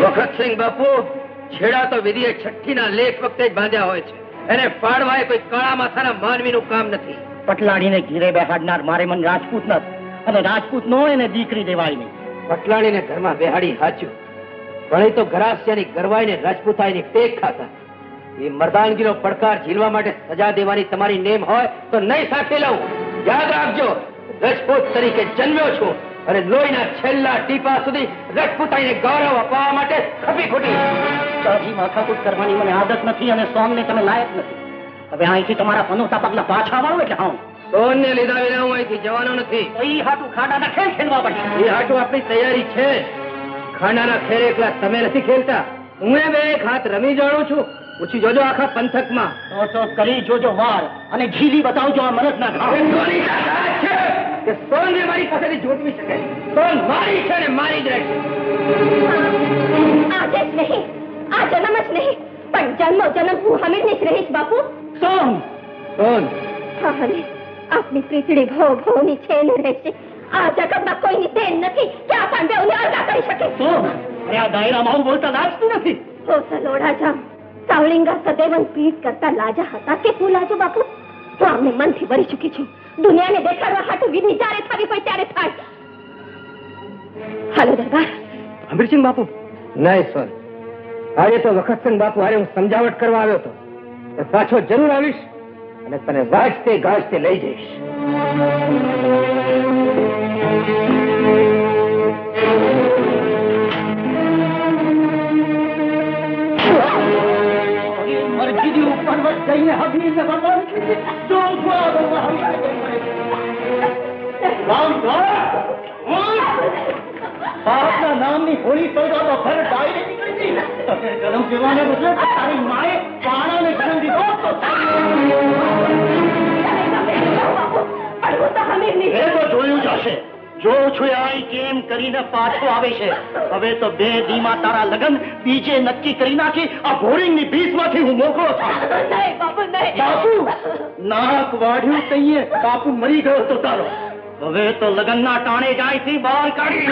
વખતસિંહ બાપુ. છેડા તો વિધિએ છઠ્ઠી ના લેખ વખતે જ બાંધ્યા હોય છે. એને ફાડવા એ કોઈ કાળા માથાના માનવીનું કામ નથી. પટલાણીને ઘીરે બેહાડનાર મારે મન રાજપૂત નથી. અને રાજપૂત નો એને દીકરી દેવાય નહીં. પટલાણીને ઘરમાં બેહાડી હાચ્યું. એ તો ઘરાસિયાની ગરવાઈને રાજપૂતાઈની ટેક ખાતા. એ મર્દાનગીનો પડકાર ઝીલવા માટે સજા દેવાની તમારી નેમ હોય તો નહીં સાથે લઉં. યાદ રાખજો રાજપૂત તરીકે જન્મ્યો છું. અને લોહીના છેલ્લા ટીપા સુધી રજપૂતાઈને ગૌરવ અપાવવા માટે ખપી ખોટી. દાદી માથાકૂટ કરવાની મને આદત નથી અને સોમને તમે લાયક નથી. હવે અહીંથી તમારા પનોતા પગલા પાછા વાળો એટલે હા સોનને લીધા વિના હું અહીંથી જવાનો નથી. એ હાટું ખાડાના ખેલ ખેલવા પડશે. એ હાટું આપણી તૈયારી છે. ખાનાના ખેલ એકલા તમે નથી ખેલતા. હું એ બે એક હાથ રમી જાણું છું. પૂછી જોજો આખા પંથકમાં. તો તો કરી જોજો વાર અને ઝીલી બતાવજો આ મરદ ના કે સોનને મારી પાસેથી જોતવી શકે? સોન મારી છે ને મારી જ રહેશે. આજે જ નહીં. આ જન્મ જ નહીં. પણ જન્મ જન્મ હું હમીરની જ રહીશ બાપુ. સોન! સોન! હા અને આપની પ્રીતડી ભવ ભવની છે ને રહેશે. આ જગતમાં કોઈની દેન નથી. કે આ પાંડવોને અલગા કરી શકે? સોન! આ દાયરામાં હું બોલતા લાજતું નથી. હો સલોડા જામ સાવલિંગા સદૈવન પીઠ કરતા લાજા હતા કે હું લાજો બાપુ? હું આમને મનથી ભરી ચૂકી છું દુનિયાને દેખાડવા હાટુ વિધિ જ્યારે થવી હોય ત્યારે થાય. હાલો દરબાર. અમીરસિંહ બાપુ. નહીં સોન આજે તો વખતસિંહ બાપુ હારે હું સમજાવટ કરવા આવ્યો હતો. પાછો જરૂર આવીશ અને તને વાજતે ગાજતે લઈ જઈશ. મરજીની ઉપર વચ જઈને હબીને ભગવાન જો જો આ ભગવાન રામ બાપના નામની હોળી સૌદા તો ઘર ડાયરે નીકળી ગઈ તમે જન્મ દેવાને બદલે તારી માએ પાણાને જન્મ દીધો તો પણ જોઉં છું આ કેમ કરીને પાછો આવે છે? હવે તો બે દીમાં તારા લગન બીજે નક્કી કરી નાખી આ બોરિંગની ભીસમાંથી હું મોકળો છું. બાપુ નાક વાઢ્યું તઈએ બાપુ મરી ગયો તો તારો. હવે તો લગનના ટાણે જાય થી બહાર કાઢી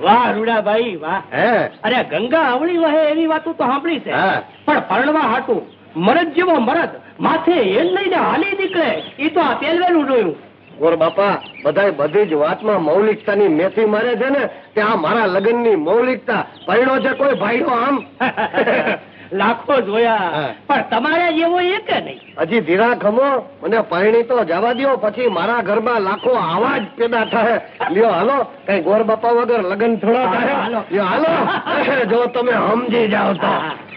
વાહ રૂડાભાઈ વાહ. હે. અરે ગંગા આવળી વહે એવી વાતો તો સાંભળી છે. હા. પણ પરણવા હાટું. મરદ જેવો મરદ. માથે હેલ લઈને હાલી નીકળે. એ તો આ તેલવેલું જોયું. ગોર બાપા બધાય બધી જ વાતમાં મૌલિકતાની મેથી મારે છે ને કે આ મારા લગ્નની મૌલિકતા. પરિણો છે કોઈ ભાઈઓ આમ? લાખો જોયા. પણ તમારે જેવો એક નહીં. હજી ધીરા ખમો મને પરણી તો જવા દ્યો પછી મારા ઘરમાં લાખો આવા જ પેદા થાય. લ્યો હાલો. કઈ ગોર બાપા વગર લગ્ન થોડા થાય. લ્યો હાલો. જો તમે સમજી જાઓ તો.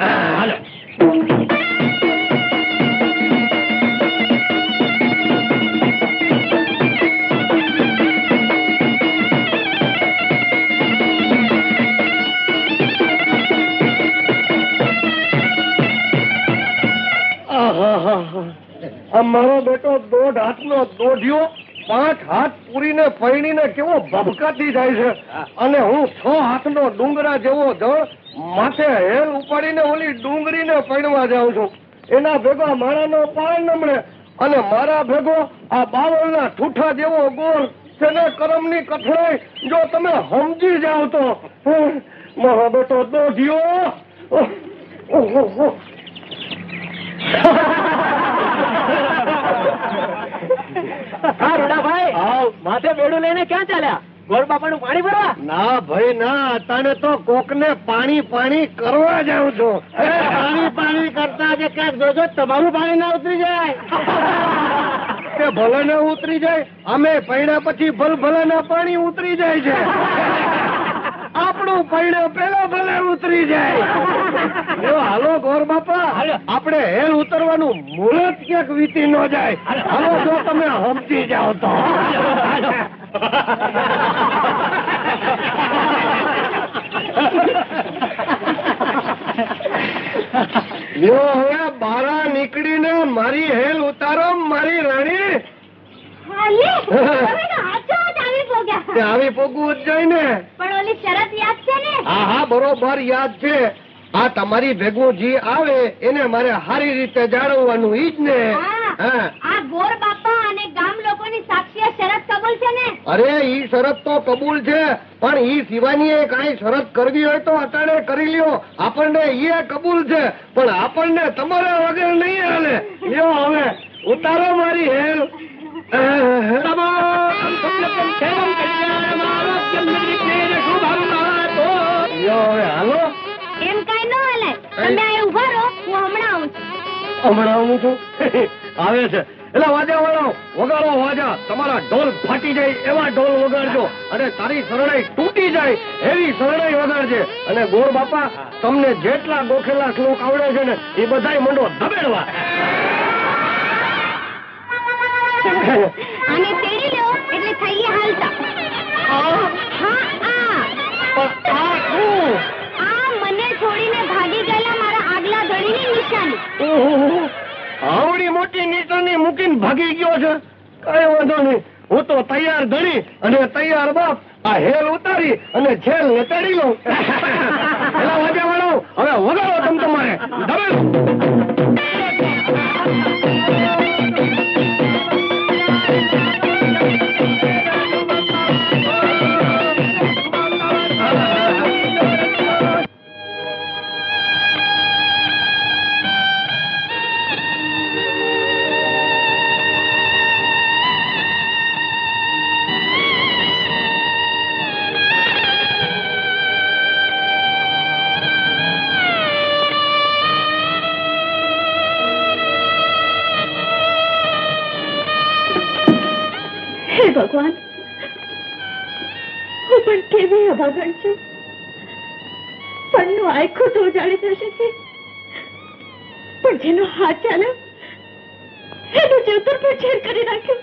હાલો. મારો બેટો દોઢ હાથનો દોઢિયો, પાંચ હાથ પૂરીને પૈણીને કેવો ભભકાતી જાય છે. અને હું છ હાથનો ડુંગરા જેવો જળ માથે હેલ ઉપાડીને ઓલી ડુંગળીને પૈણવા જાઉં છું. એના ભેગો માણાનો પાળ નમણે અને મારા ભેગો આ બાવળના ઠૂઠા જેવો ગોળ તેને કરમની કઠણાઈ જો તમે સમજી જાઓ તો. મારો બેટો દોઢિયો. માથે બેડું લઈને ક્યાં ચાલ્યા? ગોળ બાપાનું પાણી ભરવા? ના ભાઈ, ના. અતાણે તો કોકને પાણી પાણી કરવા જાઉં છું. પાણી પાણી કરતા જે ક્યાંક જોજો, તમારું પાણી ના ઉતરી જાય. ભલે ને ઉતરી જાય, અમે પૈણા પછી ભલ ભલે ના પાણી ઉતરી જાય છે. આપણું પૈણા પેલા ભલે ઉતરી જાય. જો હાલો ગોર બાપા આપણે હેલ ઉતરવાનું મુહૂર્ત ક્યાંક વીતી ન જાય. હાલો. જો તમે સમજી જાઓ તો. હવે બારા નીકળીને મારી હેલ ઉતારો મારી રાણી. આવી પોગવું જ જાય ને. પણ શરત યાદ છે ને? હા હા બરોબર યાદ છે. આ તમારી ભેગું જી આવે એને મારે સારી રીતે જાળવવાનું ઈ જ ને. હા. હા. આ ગોર બાપા અને ગામ લોકો કબૂલ છે ને? અરે ઈ શરત તો કબૂલ છે પણ ઈ સિવાની એ કાંઈ શરત કરવી હોય તો અટાણે કરી લ્યો. આપણને ઈ કબૂલ છે પણ આપણને તમારા વગર નહીં હાલે. લ્યો હવે ઉતારો મારી હેલ. લ્યો હમણાં છું? આવે છે. એટલે વાજા વાળો, વગાડો વાજા. તમારા ઢોલ ફાટી જાય, એવા ઢોલ વગાડજો. અને તારી શરણાઈ તૂટી જાય, એવી શરણાઈ વગાડજે. અને ગોળ બાપા, તમને જેટલા ગોખેલા શ્લોક આવડે છે ને, એ બધાય મંડો ધબેડવા કઈ હું તો તૈયાર ગણી અને તૈયાર બાપ આ હેલ ઉતારી અને છેલ ને લઉં. એટલા વાજા વાળો? હવે વગાડો તમ તમારે. હું પણ કેવી અભાગણ છું. પણનું આખું તો ઉજાડી થશે છે. પણ જેનો હાથ ચાલ્યો, એનું જીવતર પણ છેર કરી નાખ્યું.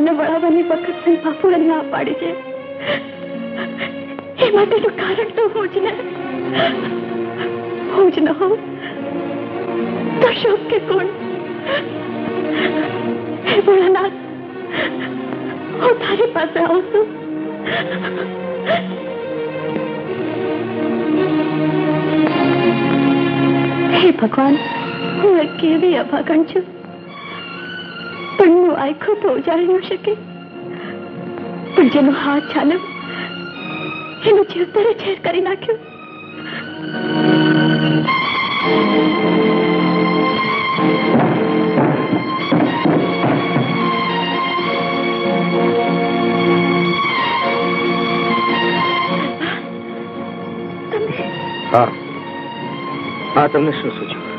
સોનપાને વળાવવાની વખત થઈ બાપુએ ના પાડી છે. એ માટેનું કારણ તો હું જ ને. હું જ ન હોઉં. તો શોક કે કોણ? હે ભોળાનાથ, હું તારી પાસે આવું છું. હે ભગવાન, હું એક કેવી અભાગણ છું. પણ હું આખો તો ઉજાડી ન શકે. પણ જેનો હાથ ચાલ્યો એનું જીવતરે છેર કરી નાખ્યું. હા. હા, તમને શું સૂચ્યું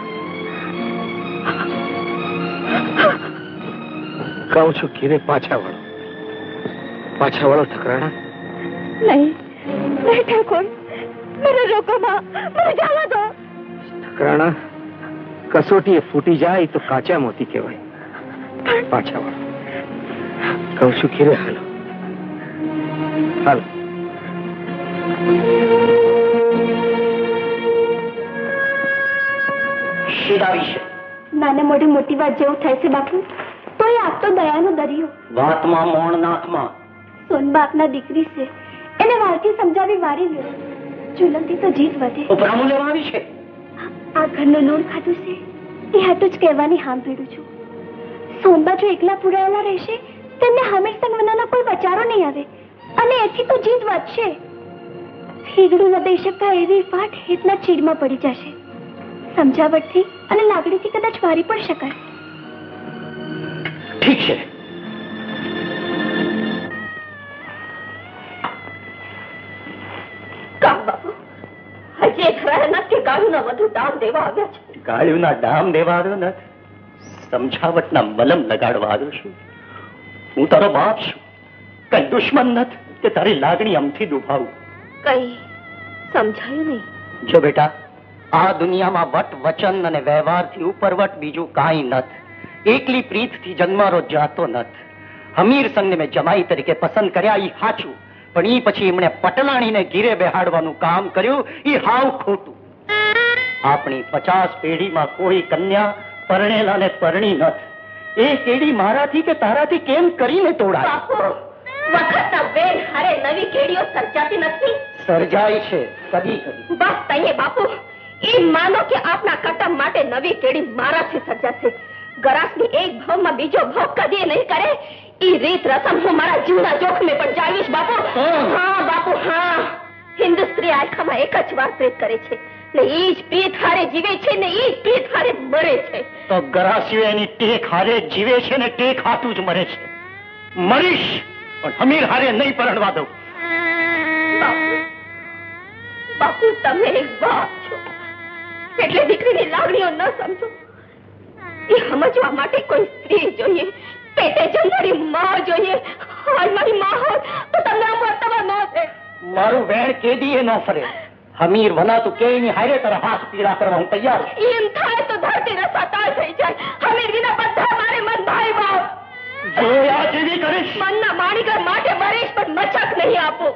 કહું છું ઘીરે પાછા વળો. પાછા વળો ઠકરાણા. નહીં નહીં ઠાકોર. મને રોકોમાં મને જવા દો. ઠકરાણા કસોટી ફૂટી જાય તો કાચા મોતી કહેવાય. પાછા વાળો. કહું છું ઘીરે હાલો. હાલો. શેના વિશે નાને મોટી મોટી વાત જેવું થાય છે બાપુ. તો એ આપતો દયાનો દરિયો. વાતમાં મોણ નાથમાં સોનબાપના દીકરી છે. એને વારથી સમજાવી વારી લ્યો. ચુલમથી તો જીત વધે. ઉપરામું લેવા આવી છે? આ ઘરનું લોન ખાતું છે. એ હાટું જ કહેવાની હામ ભેડું છું સોનબા જો એકલા પુરાયેલા રહેશે તેમને હંમેશા મનાના કોઈ બચારો નહીં આવે. અને એથી તો જીત વધશે. હિગડું ન દઈ શકતા એવી ફાટ હેતના ચીડમાં પડી જશે. સમજાવટથી અને લાગણીથી કદાચ વારી પણ શકાય. કે વધુ દામ દેવા આવ્યા છે. દેવા આવ્યો નથી સમજાવટના મલમ લગાડવા આવ્યો છું. હું તારો બાપ છું. કઈ દુશ્મન નથી કે તારી લાગણી અમથી દુભાવું. કઈ સમજાયું નહીં. જો બેટા આ દુનિયામાં વટ વચન અને વ્યવહારથી ઉપરવટ બીજું કાંઈ નથી. એકલી પ્રીતથી જન્મારો જાતો નથી. હમીર સંઘને મેં જમાઈ તરીકે પસંદ કર્યા એ સાચું પણ એ પછી એમણે પટલાણીને ઘીરે બેહાડવાનું કામ કર્યું એ હાવ ખોટું. આપણી પચાસ પેઢીમાં કોઈ કન્યા પરણેલા ને પરણી નથી. એ કેડી મારાથી કે તારાથી કેમ કરીને તોડાય? વખતના વેણ હારે નવી કેડીઓ સર્જાતી નથી. સર્જાય છે કદી કદી. બસ તઈએ બાપુ એ માનો કે આપના કટમ માટે નવી કેડી મારાથી સર્જાશે. ગરાસની એક ભાવમાં બીજો ભાવ કદી નહીં કરે. ઈ રીત રસમ હું મારા જીવના જોખમે પણ જાળવીશ બાપુ. હા બાપુ હા. હિન્દુ સ્ત્રી આખામાં એક જ વાત પ્રેત કરે છે. ને ઈ જ પ્રીત હારે જીવે છે ને ઈ જ પ્રીત હારે મરે છે. તો ગરાસીઓ એની ટેક હારે જીવે છે ને ટેક હાથું જ મરે છે. મરીશ પણ હમીર હારે નહીં પરણવા દઉં. બાપુ બાપુ તમે એક બાપ છો. એટલે દીકરીની લાગણીઓ ન સમજો. એ સમજવા માટે કોઈ સ્ત્રી જોઈએ. પેટે જમનારી માં જોઈએ આજ મારી માં હોત તો તમને આ ન છે મારું વેણ કેદી એ ન ફરે. હમીર ભલા તું કે એની હારે તરફ હાથ પીડા કરવા હું તૈયાર એમ થાય તો ધરતી રસાતાળ થઈ જાય. હમીર વિના બધા મારે મન ભાઈ બાપ. જો જેવી કરીશ. મનના માણીગર માટે મરીશ પણ મચક નહીં આપું.